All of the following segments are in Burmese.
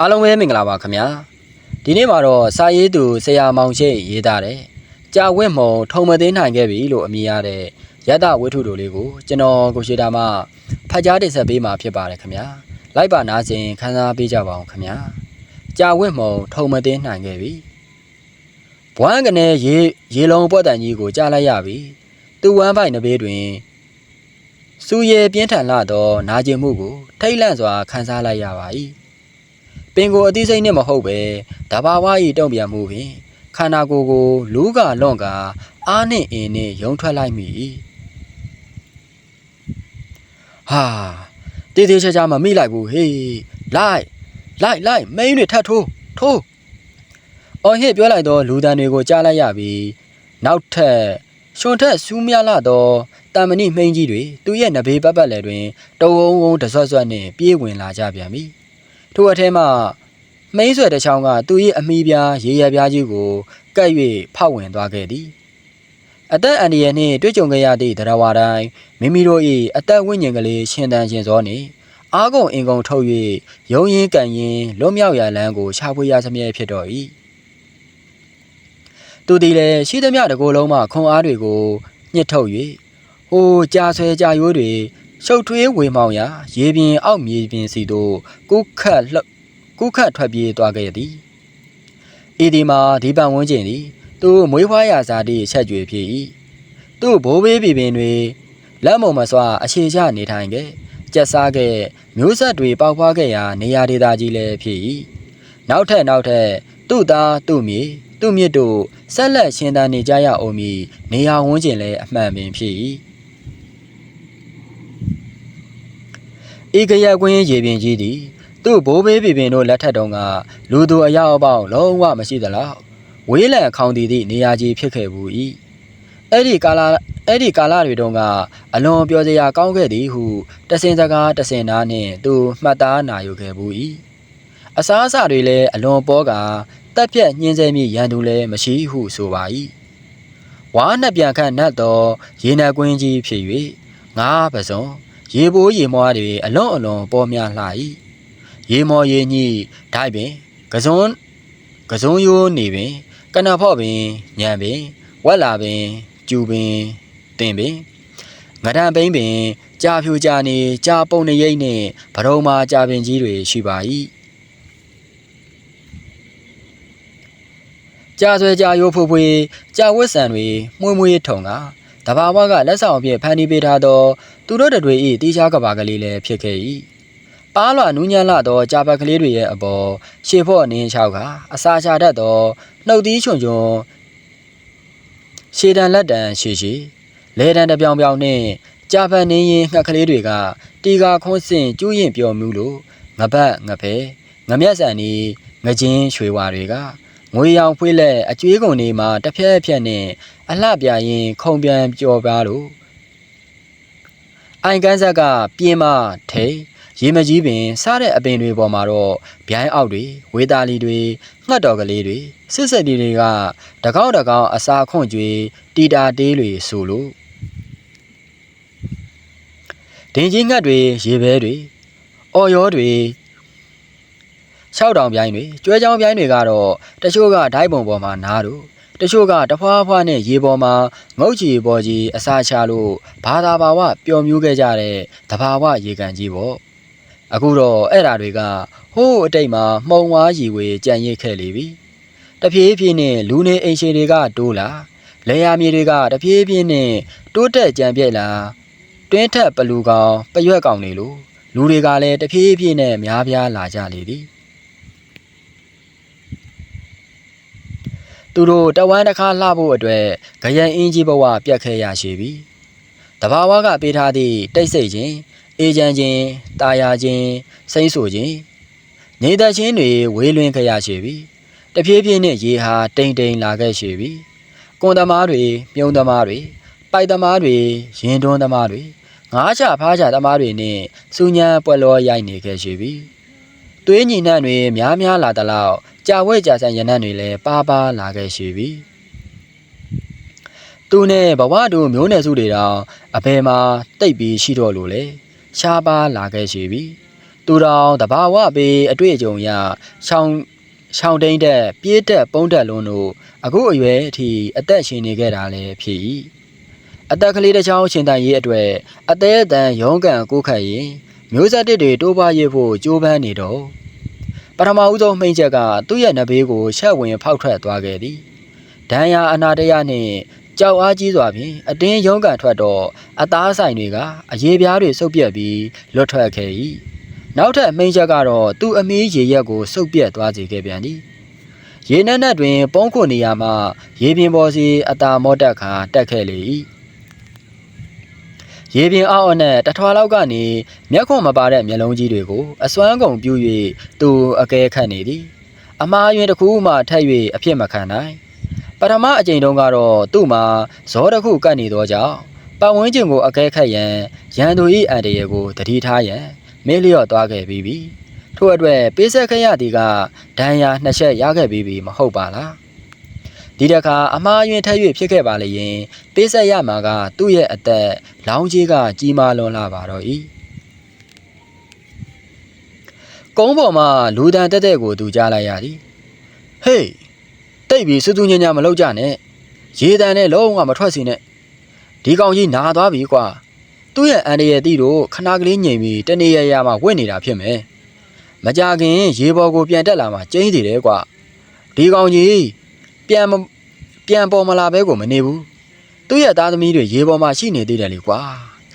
အားလုံးပဲမင်္ဂလာပါခင်ဗျာဒီနေ့မှာတော့စာရေးသူဆရာမောင်ရှိရေးသားတယ်ကြာဝင့်မုံထုံမသိမ်းနိုင်ခဲ့ပြီလို့အမည်ရတဲ့ရတဝိထုတို့လေးကိုကျွန်တော်ကိုရှိတာမှဖတ်ကြားတင်ဆက်ပေးမှာဖြစ်ပါတယ်ခင်ဗျာလိုက်ပါနားစဉ်ခန်းစားပေးကြပါအောင်ခင်ဗျာကြာဝင့်မုံထုံမသိမ်းနိုင်ခဲ့ပြီဘွမ်းကနေရေရေလုံးပွက်တန်ကြီးကိုကြားလိုက်ရပြီသူဝမ်းပိုင်နဘေးတွင်စူရဲပြင်းထန်လာသောနာကျင်မှုကိုထိတ်လန့်စွာခံစားလိုက်ရပါ၏ ပင်ကိုအသိစိတ်နဲ့မဟုတ်ပဲတဘာဝ၏တုံ့ပြန်မှုဖြင့်ခန္ဓာကိုယ်ကိုလူးကလွန့်ကအားနှင့်အင်းနှင့်ယုံထွက်လိုက်မိ၏ဟာတေးသေးချာချာမမိလိုက်ဘူးဟေးလိုက်လိုက်လိုက်မိန်းတွေထပ်ထိုးထိုးအော်ဟစ်ပြောလိုက်သောလူတန်တွေကိုကြားလိုက်ရပြီးနောက်ထပ်ရှင်ထက်စူးမြလာသောတာမဏိမိန်းကြီးတွေသူရဲ့နဘေးပတ်ပတ်လည်တွင်တဝုံဝုံတဆွတ်ဆွတ်နှင့်ပြေးဝင်လာကြပြန်ပြီ ထို့အထဲမှမိန်းဆွဲတစ်ချောင်းကသူ၏အမိပြားရေရပြားကြီးကိုကပ်၍ဖောက်ဝင်သွားခဲ့သည်အသက်အန္တရာယ်နှင့်တွေ့ကြုံခဲ့ရသည့်တရားဝါတိုင်းမိမိတို့၏အသက်ဝိညာဉ်ကလေးရှင်သန်ရှင်စောနှင့်အာကုံအင်ကုံထုတ်၍ရုံရင်းကန်ရင်လွတ်မြောက်ရာလမ်းကိုရှာဖွေရစမြဲဖြစ်တော်၏သူသည်လည်းရှိသမျှတကိုယ်လုံးမှခွန်အားတွေကိုညှစ်ထုတ်၍ဟိုကြာဆွဲကြာရိုးတွေ ရှုပ်ထွေးဝေမောင်ရာရေပြင်အောက်မြေပြင်စီသို့ကုခတ်လှုပ်ကုခတ်ထွက်ပြေးသွားခဲ့သည်ဤဒီမှာဒီပန်ဝန်းကျင်သည်သူမွေးဖွားရာဇာတိချက်ကြွေဖြစ်၏သူ့ဘိုးဘေးပြည်ပင်တွေလက်မုံမစွာအခြေချနေထိုင်ခဲ့ကြက်စားခဲ့မျိုးဆက်တွေပေါက်ဖွားခဲ့ရာနေရာဒေသကြီးလည်းဖြစ်၏နောက်ထပ်နောက်ထပ်သူ့သားသူ့မြေသူ့မြစ်တို့ဆက်လက်ရှင်သန်နေကြရအောင်မီနေရာဝန်းကျင်လည်းအမှန်ပင်ဖြစ်၏ ဤကရက်ကွင်းရေပြင်ကြီးသည်သူ့ဘိုးဘေးပြည်ပင်တို့လက်ထက်တုန်းကလူသူအရောက်အပေါက်လုံးဝမရှိသလောက်ဝေးလံခေါင်တည်သည့်နေရာကြီးဖြစ်ခဲ့ဘူး၏အဲ့ဒီကာလအဲ့ဒီကာလတွေတုန်းကအလွန်ပြောစရာကောင်းခဲ့သည်ဟုတစင်စကားတစင်သားနှင့်သူမှတ်သားနာယူခဲ့ဘူး၏အစားအစာတွေလည်းအလွန်ပေါ်ကတက်ပြက်ညှင်းဆဲမိရန်သူလည်းမရှိဟုဆိုပါ၏ဝါနှစ်ပြန်ခန့်နတ်သောရေနက်ကွင်းကြီးဖြစ်၍ငါးပစုံ ရေပိုးရေမွားတွေအလွန်အလွန်ပေါ်များလှ၏ရေမော်ရေညှိဒိုက်ပင်ကစွန်းကစွန်းရိုးနေပင်ကနဖော့ပင်ညံပင်ဝက်လာပင်ကျူပင်တင်ပင်ငဒံပိန်ပင်ကြာဖြူကြာနေကြာပုံနေရိပ်နှင့်ဗရုံမာကြာပင်ကြီးတွေရှိပါ၏ကြာဆွဲကြာရိုးဖွဖွေကြာဝတ်ဆံတွေမှုမွေးထုံက တဘာဝကလက်ဆောင်အဖြစ်ဖန်တီးပေးထားသောသူတို့တွေ၏တီးခြားကဘာကလေးလည်းဖြစ်ခဲ့၏ပါလွာနူးညံ့လာသောကြာပတ်ကလေးတွေရဲ့အပေါ်ရှေဖို့အနင်းချောက်ကအစာချတတ်သောနှုတ်သီးချွန်ချွန်ရှေတန်လက်တန်ရှေရှေလဲတန်တပြောင်ပြောင်နှင့်ကြာပန်နေရင်ငှက်ကလေးတွေကတီကာခွန်းစင်ကျူးရင်ပြော်မှုလို့ငပတ်ငဖဲငမျက်စံနီငချင်းရွှေဝါတွေက ငွေရောင်ဖွေးလက်အကျွေးကုန်တွေမှာတစ်ဖက်ဖက်နဲ့အလှပြရင်ခုံပြန်ကြော်ပါလို့အိုင်ကန်းဆက်ကပြင်းမထိတ်ရေမကြီးပင်စားတဲ့အပင်တွေပေါ်မှာတော့ဗျိုင်းအောက်တွေဝေသားလီတွေငှက်တော်ကလေးတွေစစ်စစ်တီတွေကတကောက်တကောက်အစာခွန့်ကြွေတီတာတေးတွေဆိုလို့ဒင်းကြီးငှက်တွေရေဘဲတွေအော်ရောတွေ ၆တောင်ပြိုင်းတွေကျွဲချောင်းပြိုင်းတွေကတော့တချို့ကဓာတ်ပုံပေါ်မှာနားတို့တချို့ကတဖွာဖွာနဲ့ရေပေါ်မှာငုတ်ချီပေါ်ကြီးအစာချလို့ဘာသာဘာဝပျော်မြူးခဲ့ကြတဲ့တဘာဝရေကန်ကြီးပေါ့အခုတော့အဲ့ဓာတွေကဟိုးအတိတ်မှာမှုံဝါးရီဝေကြံ့ရစ်ခဲ့လေပြီတဖြည်းဖြည်းနဲ့လူနေအိမ်ရှိတွေကတိုးလာလေယာမြေတွေကတဖြည်းဖြည်းနဲ့တိုးတက်ကြံပြက်လာတွင်းထက်ပလူကောင်ပရွက်ကောင်တွေလိုလူတွေကလည်းတဖြည်းဖြည်းနဲ့များပြားလာကြလေသည် သူတို့တဝမ်းတစ်ခါလှဖို့အတွက်ဂယံအင်းကြီးဘဝပြတ်ခဲ့ရရှိပြီတဘာဝကပေးထားသည့်တိတ်ဆိတ်ခြင်းအေဂျန်ချင်းတာယာချင်းစိမ့်ဆူခြင်းနေသက်ချင်းတွေဝေးလွင်ခရရှိပြီတဖြည်းဖြည်းနဲ့ရေဟာတိမ်တိမ်လာခဲ့ရှိပြီကွန်သမားတွေမြုံသမားတွေပိုက်သမားတွေရင်တွန်းသမားတွေငားချဖားချသမားတွေနဲ့စူညံပွက်လောရိုက်နေခဲ့ရှိပြီသွေးညီနှံ့တွေများများလာသလောက် ကြာဝဲကြာဆန်ရနံ့တွေလည်းပါပါလာခဲ့ရှိပြီသူနဲ့ဘဝတို့မျိုးနယ်စုတွေတောင်အဘယ်မှာတိတ်ပြီးရှိတော့လို့လေရှားပါလာခဲ့ရှိပြီသူသူတော်တဘာဝပေအတွေ့အကြုံရရှောင်းရှောင်းတိန်တဲ့ပြေးတက်ပုံးတက်လုံးတို့အခုအရွယ်အထိအသက်ရှင်နေခဲ့တာလည်းဖြစ်၏အသက်ကလေးတစ်ချောင်းရှင်တန်ရေးအတွက်အသေးအတန်ရုံးကန်ကိုခတ်ရင်မျိုးဆက်တစ်တွေတိုးပွားရေးဖို့ကြိုးပမ်းနေတော့ ပထမဦးဆုံးမှိန်ချက်ကသူ့ရဲ့နဘေးကိုရှက်ဝင်ဖောက်ထွက်သွားခဲ့သည်ဒဏ်ရာအနာတရနှင့်ကြောက်အားကြီးစွာဖြင့်အတင်းရုံးကန်ထွက်တော့အသားဆိုင်တွေကအရေးပြားတွေစုပ်ပြက်ပြီးလွတ်ထွက်ခဲ့၏နောက်ထပ်မှိန်ချက်ကတော့သူ့အမီးရေရက်ကိုစုပ်ပြက်သွားစေခဲ့ပြန်သည်ရေနက်နက်တွင် ပုံးခွနေရာမှရေပြင်ပေါ်စီအတာမောတက်ခါတက်ခဲ့လေ၏ ရေပြင်အောက်အနဲ့တထွာလောက်ကနေမျက်ခွန်မပါတဲ့မျက်လုံးကြီးတွေကိုအစွမ်းကုန်ပြူ၍သူအကဲခတ်နေသည်အမားယွင်တစ်ခုမှထက်၍အဖြစ်မခံနိုင်ပထမအကြိမ်တုန်းကတော့သူ့မှာဇောတစ်ခုကတ်နေသောကြောင့်ပတ်ဝန်းကျင်ကိုအကဲခတ်ရန်ရန်သူ၏အန်တရယ်ကိုတတိထားရန်မေးလျော့သွားခဲ့ပြီးပြီထို့အတွက်ပေးဆက်ခရသည်ကဒဏ်ရာနှစ်ချက်ရခဲ့ပြီးပြီမဟုတ်ပါလား ဒီတခါအမားယွင်ထက်၍ဖြစ်ခဲ့ပါလေရင်ပေးဆက်ရမှာကသူ့ရဲ့အသက်လောင်းကြီးကကြီးမားလွန်လာပါတော့၏ကုန်းပေါ်မှာလူတန်တက်တဲ့ကိုသူကြားလိုက်ရသည်ဟေးတိတ်ပြီးစူးစူးညံ့ညံ့မလုပ်ကြနဲ့ရေတန်နဲ့လုံးဝမထွက်စီနဲ့ဒီကောင်ကြီးနာသွားပြီကွာသူ့ရဲ့အန်ရရဲ့တီတို့ခနာကလေးငြိမ်ပြီးတနေရရမှာဝင့်နေတာဖြစ်မယ်မကြခင်ရေပေါ်ကိုပြန်တက်လာမှကျင်းစီတယ်ကွာဒီကောင်ကြီး ပြန်မပြန်ပေါ်မလာဘဲကိုမနေဘူးသူ့ရဲ့သားသမီးတွေရေပေါ်မှာရှိနေသေးတယ်လေကွာ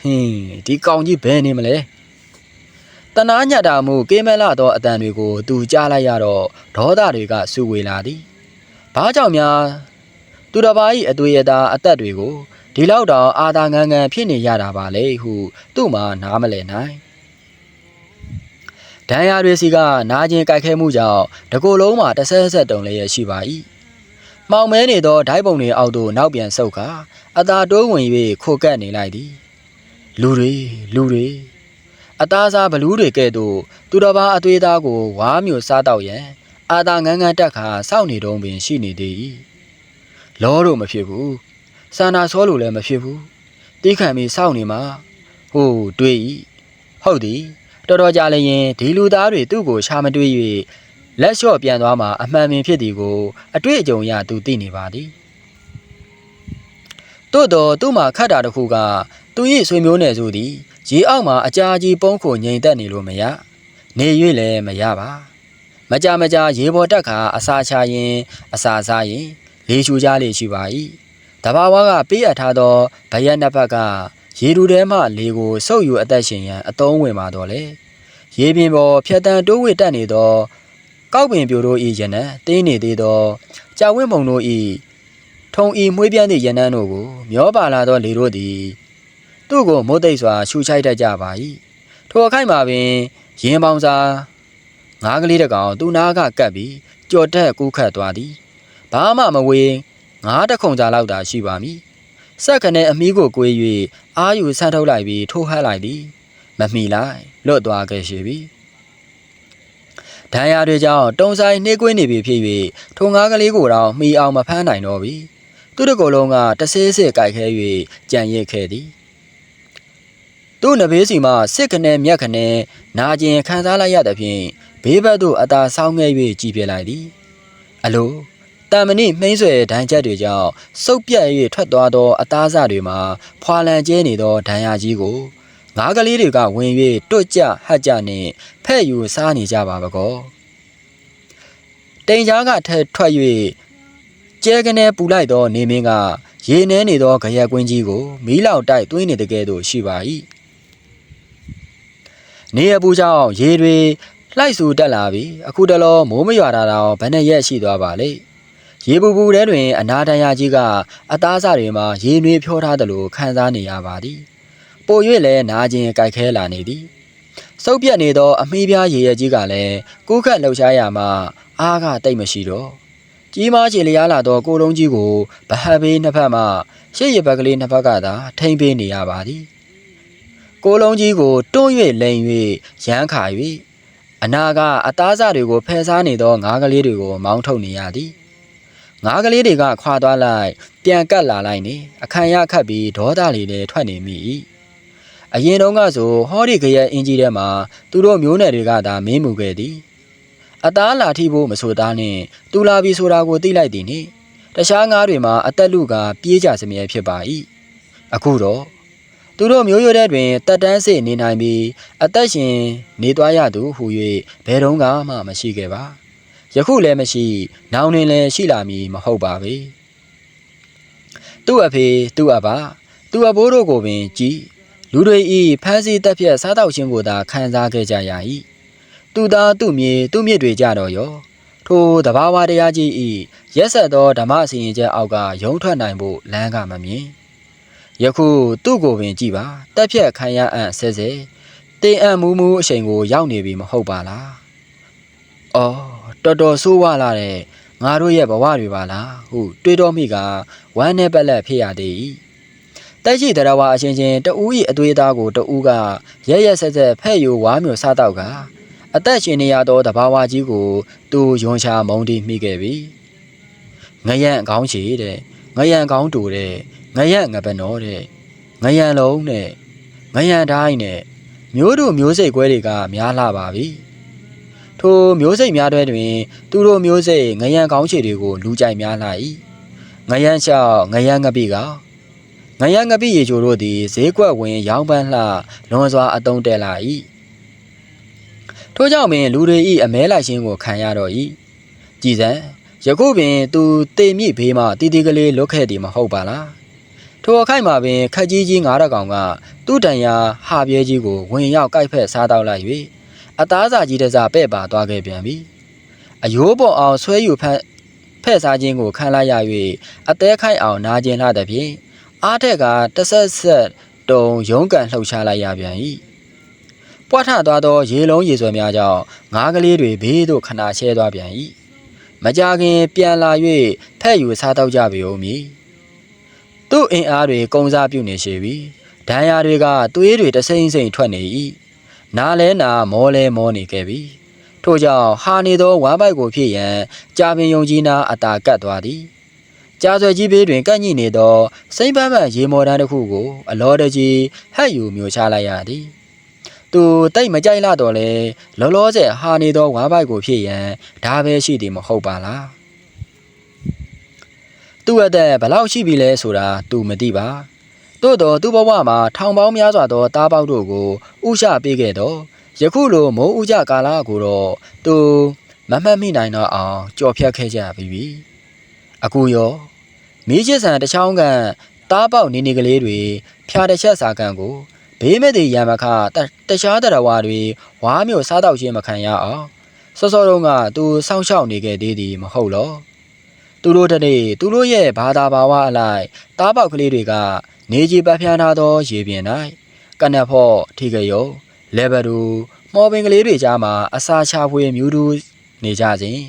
ဟင်းဒီကောင်ကြီးဘယ်နေမလဲတနာညတာမှုကေးမလာသောအတန်တွေကိုသူကြားလိုက်ရတော့ဒေါသတွေကစူဝေလာသည်ဘာကြောင့်များသူတစ်ပါး၏အသွေးအသားအသက်တွေကိုဒီလောက်တောင်အာသာငန်းငန်းဖြစ်နေရတာပါလေဟုသူ့မှာနားမလည်နိုင်ဒဏ်ရာတွေစီကနာကျင်ကြိုက်ခဲမှုကြောင့်တကိုယ်လုံးမှာတစ်ဆက်ဆက်တုံလည်းရရှိပါ၏ မှောင်မဲနေသောဓာတ်ပုံတွေအောက်သို့နောက်ပြန်ဆုတ်ကာအသာတိုးဝင်၍ခိုကပ်နေလိုက်သည်လူတွေလူတွေအသားစားဘလူးတွေကဲ့သို့သူတော်ဘာအသွေးသားကိုဝါမျိုးစားတော့ရန်အာသာငန်းငန်းတက်ခါစောင့်နေတုံးပင်ရှိနေသေး၏လောတော့မဖြစ်ဘူးစာနာဆောလို့လည်းမဖြစ်ဘူးတီးခံပြီးစောင့်နေမှာဟိုတွေးဤဟုတ်သည်တော်တော်ကြာလည်းရင်ဒီလူသားတွေသူ့ကိုရှာမတွေး၍ လက်လျှော့ပြန်သွားမှာအမှန်ပင်ဖြစ်သည်ကိုအတွေ့အကြုံရသူသိနေပါသည်တို့တော့သူ့မှာခတ်တာတစ်ခုကသူ၏ဆွေမျိုးနယ်စုသည်ရေအောက်မှာအကြာကြီးပုံးခိုငိမ်သက်နေလို့မရနေ၍လည်းမရပါမကြမကြရေပေါ်တက်ခါအစာချရင်အစာစားရင်လေရှူကြလေရှိပါ၏တဘာဝကပေးအပ်ထားသောဗရက်နှစ်ဖက်ကရေတူထဲမှလေကိုစုပ်ယူအသက်ရှင်ရန်အသုံးဝင်ပါတော့လေရေပြင်ပေါ်ဖြတ်တန်တိုးဝစ်တက်နေသော ကောက်ပင်ပြိုတို့ဤရနံတင်းနေသေးသောကြာဝင်းမုံတို့ဤထုံဤမွေးပြန်းသည့်ရနံတို့ကိုမျောပါလာသောလေတို့သည်သူ့ကိုမိုးသိပ်စွာရှူချိုက်တတ်ကြပါ၏ထိုအခိုက်မှာပင်ရင်ပေါင်းစာငါးကလေးတကောင်သူ့နားကကပ်ပြီးကြော်တက်ကူးခတ်သွားသည်ဘာမှမဝေးငါးတခုံကြာလောက်သာရှိပါမည်စက်ခနဲ့အမီးကိုကွေး၍အာယူဆန်းထုတ်လိုက်ပြီးထိုးဟပ်လိုက်သည်မမီလိုက်လွတ်သွားခဲ့ရှိပြီ ဒဏ်ရာတွေကြောင့်တုံဆိုင်နှေးကွေးနေပြီဖြစ်၍ထိုငါးကလေးကိုတော့မှီအောင်မဖမ်းနိုင်တော့ပြီသူတကောလုံးကတဆဲဆဲကြိုက်ခဲ၍ကြံရစ်ခဲ့သည်သူ့နဘေးစီမှစစ်ခနဲ့မြက်ခနဲ့နာကျင်ခံစားလိုက်ရသဖြင့်ဘေးဘက်သို့အသာဆောင်းငဲ၍ကြည်ပြလိုက်သည်အလိုတန်မဏိမှိမ့်ဆွဲဒဏ်ချက်တွေကြောင့်စုပ်ပြတ်၍ထွက်သွားသောအသားစတွေမှာဖွာလန်ကျဲနေသောဒဏ်ရာကြီးကို ငါးကလေးတွေကဝင်၍တွတ်ကြဟတ်ကြနှင့်ဖဲ့ယူစားနေကြပါဘကောတိန်ကြားကထက်ထွက်၍ကျဲကနေပူလိုက်သောနေမင်းကရေနှဲနေသောကြရက်ကွင်းကြီးကိုမီးလောက်တိုက်သွင်းနေတကယ်သို့ရှိပါ၏နေရပူကြောင့်ရေတွေလှိုက်ဆူတက်လာပြီအခုတလောမိုးမရွာတာတော့ဘယ်နဲ့ရက်ရှိသွားပါလိမ့်ရေပူပူထဲတွင် အနာတရာကြီးကအသားစားတွေမှာရေနွေးဖြောထားသလိုခံစားနေရပါသည် ပို၍လည်းနာကျင်ကြိုက်ခဲလာနေသည်စုပ်ပြက်နေသော အမီးပြားရေရကြီးကလည်းကိုးခတ်လှုပ်ရှားရမှအားကတိတ်မရှိတော့ကြီးမားချေလျားလာသောကိုလုံးကြီးကိုဗဟတ်ဘေးနှစ်ဖက်မှရှေ့ရဘက်ကလေးနှစ်ဖက်ကသာထိမ့်ပေးနေရပါသည်ကိုလုံးကြီးကိုတွန်း၍လိန်၍ရမ်းခါ၍အနာကအသားစားတွေကိုဖယ်ရှားနေသောငါးကလေးတွေကိုမောင်းထုတ်နေရသည်ငါးကလေးတွေကခွာသွားလိုက်ပြန်ကတ်လာလိုက်နေအခမ်းရခတ်ပြီးဒေါသလေးလည်းထွက်နေမိ၏ အရင်တုန်းကဆိုဟောဒီကရဲ့အင်ကြီးထဲမှာသူတို့မျိုးနယ်တွေကသာမင်းမှုခဲ့သည်အသားလာထိဖို့မဆိုသားနဲ့တူလာပြီဆိုတာကိုသိလိုက်သည်နှင့်တခြားငါးတွေမှာအသက်လူကပြေးကြစမြဲဖြစ်ပါ၏အခုတော့သူတို့မျိုးရိုးတဲ့တွင်တက်တန်းစစ်နေနိုင်ပြီးအသက်ရှင်နေသွားရသူဟူ၍ဘယ်တော့မှမရှိခဲ့ပါယခုလည်းမရှိ နောင်တွင်လည်းရှိလာမည်မဟုတ်ပါပေသူ့အဖေသူ့အဘသူ့အဘိုးတို့ကိုပင်ကြည် လူတွေဤဖမ်းဆီးတက်ဖြတ်စားတော့ခြင်းကိုသာခံစားခဲ့ကြရ၏သူသားသူ့မြေသူ့မြစ်တွေကြတော့ရောထိုတဘာဝတရားကြီးဤရက်ဆက်သောဓမ္မစီရင်ချက်အောက်ကရုံထွက်နိုင်ဖို့လမ်းကမမြင်ယခုသူ့ကိုပင်ကြည်ပါတက်ဖြတ်ခံရအံ့ဆဲဆဲတင်အံ့မူးမူးအချိန်ကိုရောက်နေပြီမဟုတ်ပါလားအော်တော်တော်ဆိုးဝါလာတဲ့ငါတို့ရဲ့ဘဝတွေပါလားဟုတွေးတော်မိကဝမ်းနဲ့ပက်လက်ဖြစ်ရသေး၏ တက်ရှိတရားဝါအချင်းချင်းတဦး၏အသွေးသားကိုတဦးကရက်ရက်ဆက်ဆက်ဖဲ့ယူဝါမျိုးစားတော့ကအသက်ရှင်နေရသောတဘာဝကြီးကိုသူယွန်ရှာမုံတီးမိခဲ့ပြီငရံခေါင်းချီတဲ့ငရံခေါင်းတူတဲ့ငရံငပနောတဲ့ငရံလုံးနဲ့ငရံတိုင်းနဲ့မျိုးတို့မျိုးစိတ်ကွဲတွေကများလာပါပြီထိုမျိုးစိတ်များတွေတွင် သူတို့မျိုးစိတ်ငရံခေါင်းချီတွေကိုလူကြိုက်များလာ၏ငရံလျှောက်ငရံငပိက ငရံငပိရေချိုတို့သည်ဈေးကွက်ဝင်ရောင်းပန်းလှလွန်စွာအတုံးတက်လာ၏ထို့ကြောင့်ပင်လူတွေ၏အမဲလိုက်ခြင်းကိုခံရတော့၏ကြည်စံယခုပင်သူတေမြင့်ဘေးမှတီတီကလေးလွတ်ခဲ့သည်မဟုတ်ပါလားထိုအခိုက်မှာပင်ခက်ကြီးကြီးငါးရကောင်ကသူ့တန်ရာဟာပြဲကြီးကိုဝင်ရောက်ကိုက်ဖက်စားတော့လိုက်၍အသားစာကြီးတစားပဲ့ပါသွားခဲ့ပြန်ပြီအယိုးပေါ်အောင်ဆွဲယူဖက်ဖဲ့စားခြင်းကိုခံလိုက်ရ၍အသေးခိုက်အောင်နာကျင်လာတဲ့ဖြင့် အားထက်ကတဆက်ဆက်တုံရုံးကန်လှုပ်ရှားလိုက်ရပြန်၏ပွားထသွားသောရေလုံးရေဆွဲများကြောင့်ငါးကလေးတွေဘေးသို့ခဏဆဲသွားပြန်၏မကြခင်ပြန်လာ၍ဖဲ့ယူစားတော့ကြပြီဦးမည်သူ့အင်အားတွေကုံစားပြုနေရှိပြီဒဏ်ရာတွေကသွေးတွေတစိမ့်စိမ့်ထွက်နေ၏နားလဲနာမောလဲမောနေခဲ့ပြီထို့ကြောင့်ဟာနေသောဝမ်းပိုက်ကိုဖြစ်ရန်ကြာပင်ယုံကြီးနာအတာကတ်သွားသည် ကြာဆွဲကြီးဘေးတွင်ကန့်ညိနေသောစိမ့်ပန်းပန်းရေမော်တန်းတစ်ခုကို အလောတကြီးဟက်ယူမျိုးချလိုက်ရသည်သူတိတ်မကြိုက်လာတော့လေလောလောဆယ်ဟာနေသောဝါပိုက်ကိုဖြစ်ရန်ဒါပဲရှိသည်မဟုတ်ပါလားသူ့အသက်ဘလောက်ရှိပြီလဲဆိုတာသူမသိပါတို့တော့သူ့ဘဝမှာထောင်ပေါင်းများစွာသောတားပေါက်တို့ကိုဥရှပေးခဲ့တော့ယခုလိုမိုးဥကြကာလကိုတော့သူမမှတ်မိနိုင်တော့အောင်ကြော်ဖြတ်ခဲ့ကြပြီအခုရော မီးချစ်ဆန်တချောင်းကန်တားပေါက်နေနေကလေးတွေဖြာတစ်ချက်စာကန်ကိုဘေးမဲ့တဲ့ရံမခတခြားတရဝါတွေဝါမျိုးစားတော့ခြင်းမခံရအောင်စောစောတုန်းကသူစောင့်ရှောက်နေခဲ့သေးသည်မဟုတ်လောသူတို့တနေ့သူတို့ရဲ့ဘာသာဘာဝအလိုက်တားပေါက်ကလေးတွေကနေကြီးပတ်ဖြန်းထားသောရေပြင်၌ကနက်ဖို့ထိကရုံလေဘဒူမော်ပင်ကလေးတွေကြားမှာအစာချဖွေမြူးတူးနေကြစဉ်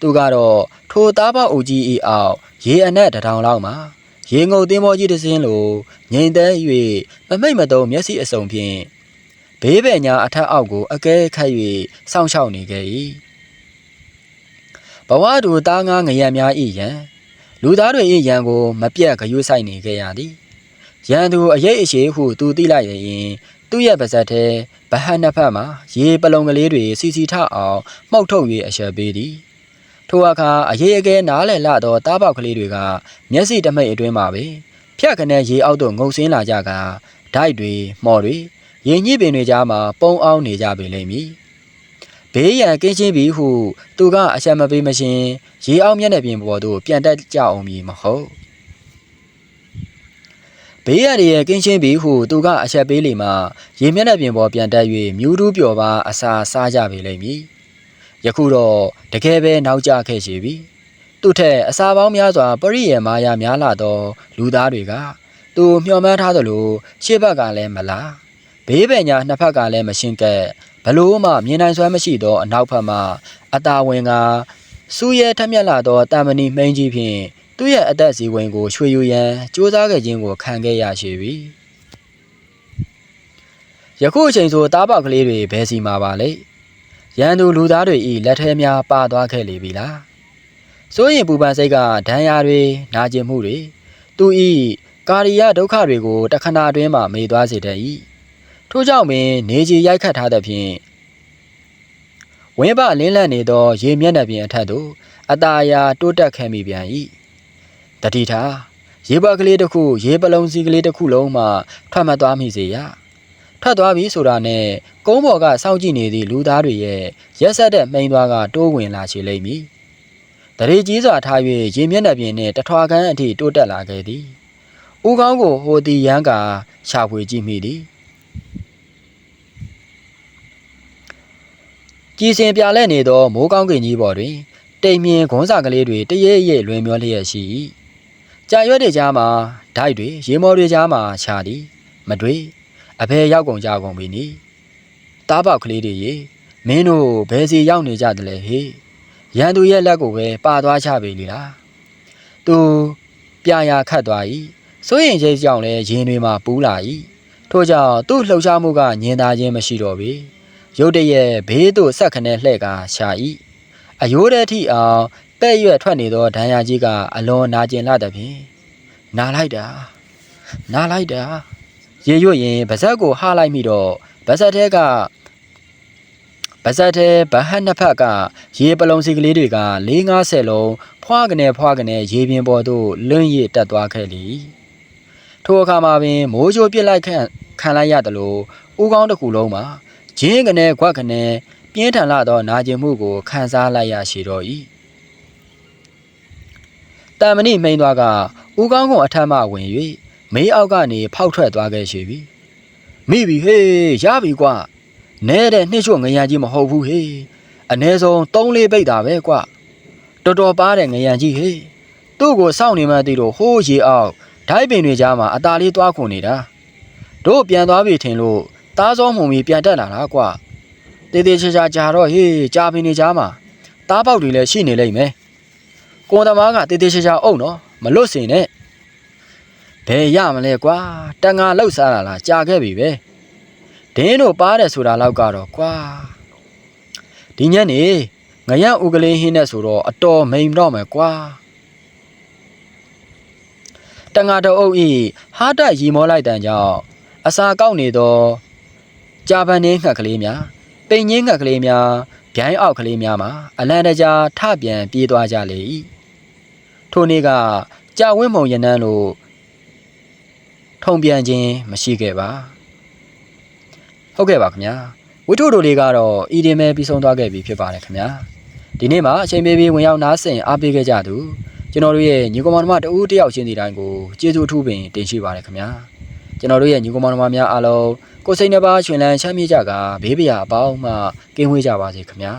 သူကတော့ထိုသားပေါက်အုပ်ကြီးအီအောက်ရေအနက်တထောင်လောက်မှာရေငုံသင်းမောကြီးတစ်စင်းလိုငိန်တဲ၍မမိတ်မတုံမျက်စိအစုံဖြင့်ဘေးပဲညာအထက်အောက်ကို အကဲခတ်၍စောင့်ရှောက်နေခဲ့၏ဘဝတူသားငါငရံများ၏ရန်လူသားတွေ၏ရန်ကိုမပြတ်ဂယုဆိုင်နေခဲ့ရသည်ရန်သူအရေးအရှိဟုသူသိလိုက်ရင်သူ့ရဲ့ပါဇက်ထဲဗဟတ်နှစ်ဖက်မှာရေပလုံကလေးတွေစီစီထအောင်မှုတ်ထုတ်၍အရှက်ပေးသည် ထိုအခါအရေးအကဲနားလည်လာသောတားပေါက်ကလေးတွေကမျက်စိတမိတ်အတွင်းမှာပဲဖြတ်ခနဲ့ရေအောက်သို့ငုံဆင်းလာကြကဒိုက်တွေမော်တွေရင်ညှိပင်တွေကြားမှာပုံအောင်နေကြပေလိမ့်မည်ဘေးရန်ကင်းချင်းပြီဟုသူကအချက်မပေးမရှင်ရေအောက်မျက်နှာပြင်ပေါ်သို့ပြန်တက်ကြအောင်မည်မဟုတ်ဘေးရန်ရဲ့ကင်းချင်းပြီဟုသူကအချက်ပေးလေမှရေမျက်နှာပြင်ပေါ်ပြန်တက်၍မြူးတူးပျော်ပါအစာစားကြပေလိမ့်မည် ယခုတော့တကယ်ပဲနောက်ကျခဲ့ရှိပြီသူထက်အစာပေါင်းများစွာပရိယေမာယာများလာသောလူသားတွေကသူမျှော်မှန်းထားသလိုရှေ့ဘက်ကလည်းမလားဘေးပင်ညာနှစ်ဖက်ကလည်းမရှင်းကက်ဘလို့မှမြင်နိုင်စွမ်းမရှိသောအနောက်ဘက်မှအတာဝင်ကစူးရဲထက်မြက်လာသောတာမဏိမိန်ကြီးဖြင့်သူ့ရဲ့အသက်စီဝင်ကိုရွှေယူရန်စူးစမ်းခဲ့ခြင်းကိုခံခဲ့ရရှိပြီယခုအချိန်ဆိုတားပေါက်ကလေးတွေဘယ်စီမှာပါလဲ ရန်သူလူသားတွေဤလက်ထဲများပါသွားခဲ့လေပြီလားစိုးရင်ပူပန်စိတ်ကဒဏ်ရာတွေနာကျင်မှုတွေသူဤကာရီယဒုက္ခတွေကိုတခဏအတွင်းမှာမေ့သွားစေတတ်၏ထို့ကြောင့်ပင်နေကြီးရိုက်ခတ်ထားသဖြင့်ဝင်းပလင်းလန့်နေသော ရေမျက်နှာပြင်အထက်သို့အตาအယာတိုးတက်ခဲ့မိပြန်၏တတိထားရေဘကလေးတစ်ခုရေပလုံးစီကလေးတစ်ခုလုံးမှထွက်မသွားမိစေရ ထွက်သွားပြီဆိုတာနဲ့ကုန်းပေါ်ကစောင့်ကြည့်နေသည့်လူသားတွေရဲ့ရက်ဆက်တဲ့မိန်သွားကတိုးဝင်လာချေလိမ့်မည်တရေကြီးစွာထား၍ရေမျက်နှာပြင်နှင့်တထွာခန်းအထိတိုးတက်လာခဲ့သည်ဦးကောင်းကိုဟိုတီရန်ကရှာဖွေကြည့်မိသည်ကြည်စင်ပြလဲနေသောမိုးကောင်းကင်ကြီးပေါ်တွင်တိမ်မြင်ခွန်းစာကလေးတွေတရဲရဲလွင်မျောလျက်ရှိ၏ကြာရွက်တွေကြားမှာဓာတ်တွေရေမော်တွေကြားမှာခြာသည်မတွေ့ အဘယ်ရောက်ကုန်ကြကုန်ပြီနိတားပေါက်ကလေးတွေရေမင်းတို့ဘယ်စီရောက်နေကြသလဲဟေ့ရန်သူရဲ့လက်ကိုပဲပါသွားချပြီလေလားသူပြာရာခတ်သွား၏စိုးရင်ရိတ်ကြောင့်လည်းရင်တွေမှာပူးလာ၏ထို့ကြောင့်သူ့လှုပ်ရှားမှုကညင်သာခြင်းမရှိတော့ပေရုတ်တရက်ဘေးသို့ဆက်ခနဲလှဲ့ကာရှာ၏အယိုးတဲ့ထိအောင်ပဲ့ရွက်ထွက်နေသောဒဏ်ရာကြီးကအလွန်နာကျင်လာသည်ဖြင့်နာလိုက်တာနာလိုက်တာ ရေရွတ်ရင်ဗဇက်ကိုဟားလိုက်မိတော့ဗဇက်ထဲကဗဇက်ထဲဗဟတ်နှစ်ဖက်ကရေပလုံစီကလေးတွေက၄50လုံးဖွာကနေဖွာကနေရေပြင်ပေါ်သို့လွင့်ရစ်တက်သွားခဲ့လေထိုအခါမှာပင်မိုးချိုးပစ်လိုက်ခံခံလိုက်ရတယ်လို့ဦးကောင်းတစ်ခုလုံးမှာဂျင်းကနေခွက်ကနေပြင်းထန်လာသောနာကျင်မှုကိုခံစားလိုက်ရရှိတော့၏တန်မဏိမိန်သွားကဦးကောင်းကအထက်မှဝင်၍ မေးအောက်ကနေဖောက်ထွက်သွားခဲ့ရှိပြီမိပြီဟေးရပြီကွာနဲတဲ့နှစ်ချို့ငရံကြီးမဟုတ်ဘူးဟေးအ ਨੇ ဆုံး၃လေးပိတ်တာပဲကွာတော်တော်ပါတဲ့ငရံကြီးဟေးသူ့ကိုစောင့်နေမှသိတော့ဟိုးရေအောက်ဒိုက်ပင်တွေကြားမှာအตาလေးသွားခုန်နေတာတို့ပြန်သွားပြီထင်လို့သားစောမှုံပြီးပြန်တက်လာတာကွာတေးသေးချာချာကြာတော့ဟေးကြာပင်နေကြားမှာသားပေါက်တွေလည်းရှိနေလိမ့်မယ်ကိုယ်သမားကတေးသေးချာချာအုပ်နော်မလွတ်စင်နဲ့ ဘယ်ရမလဲကွာတန်ငါလောက်စားလာလားကြာခဲ့ပြီပဲဒင်းတို့ပါတယ်ဆိုတာလောက်ကတော့ကွာဒီညနေငရံဥကလေးဟင်းနဲ့ဆိုတော့အတော်မိန်တော့မယ်ကွာတန်ငါတော့အုပ်ဤဟားတက်ရီမောလိုက်တန်ကြောင့်အစာကောက်နေသောကြာပန်နေငှက်ကလေးများပိန်ငင်းငှက်ကလေးများဗျိုင်းအောက်ကလေးများမှာအလန်တကြားထပြန်ပြေးသွားကြလေ၏ထိုနေ့ကကြာဝင်းမုံရနန်းလို့ ထုံပြန်ခြင်းမရှိခဲ့ပါဟုတ်ကဲ့ပါခင်ဗျာဝိထုတို့လေးကတော့ဤဒီမဲပြီးဆုံးသွားခဲ့ပြီဖြစ်ပါတယ်ခင်ဗျာဒီနေ့မှာအချိန်ပေးပြီးဝင်ရောက်နားဆင်အားပေးခဲ့ကြသူကျွန်တော်တို့ရဲ့ညီကောင်မတော်မတဦးတယောက်ချင်းစီတိုင်းကိုကျေးဇူးအထူးပင်တင်ရှိပါတယ်ခင်ဗျာကျွန်တော်တို့ရဲ့ညီကောင်မတော်မများအားလုံးကိုယ်စိတ်နှပါရှင်လန်းချမ်းမြေ့ကြကဘေးပရာအပေါင်းမှကင်းဝေးကြပါစေခင်ဗျာ